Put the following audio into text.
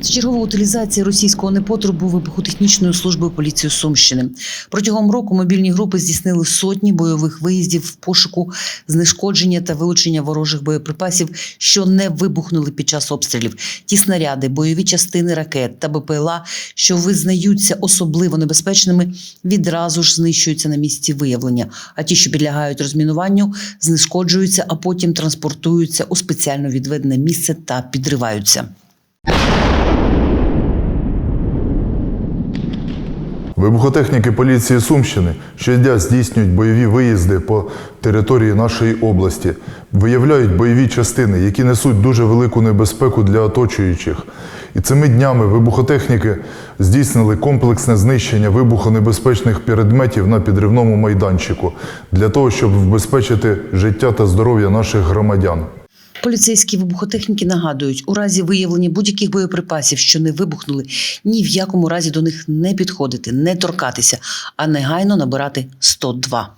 Це чергова утилізація російського непотребу вибухотехнічною службою поліції Сумщини. Протягом року мобільні групи здійснили сотні бойових виїздів в пошуку знешкодження та вилучення ворожих боєприпасів, що не вибухнули під час обстрілів. Ті снаряди, бойові частини ракет та БПЛА, що визнаються особливо небезпечними, відразу ж знищуються на місці виявлення. А ті, що підлягають розмінуванню, знешкоджуються, а потім транспортуються у спеціально відведене місце та підриваються. Вибухотехніки поліції Сумщини щодня здійснюють бойові виїзди по території нашої області, виявляють бойові частини, які несуть дуже велику небезпеку для оточуючих. І цими днями вибухотехніки здійснили комплексне знищення вибухонебезпечних предметів на підривному майданчику для того, щоб вбезпечити життя та здоров'я наших громадян. Поліцейські вибухотехніки нагадують, у разі виявлення будь-яких боєприпасів, що не вибухнули, ні в якому разі до них не підходити, не торкатися, а негайно набирати 102.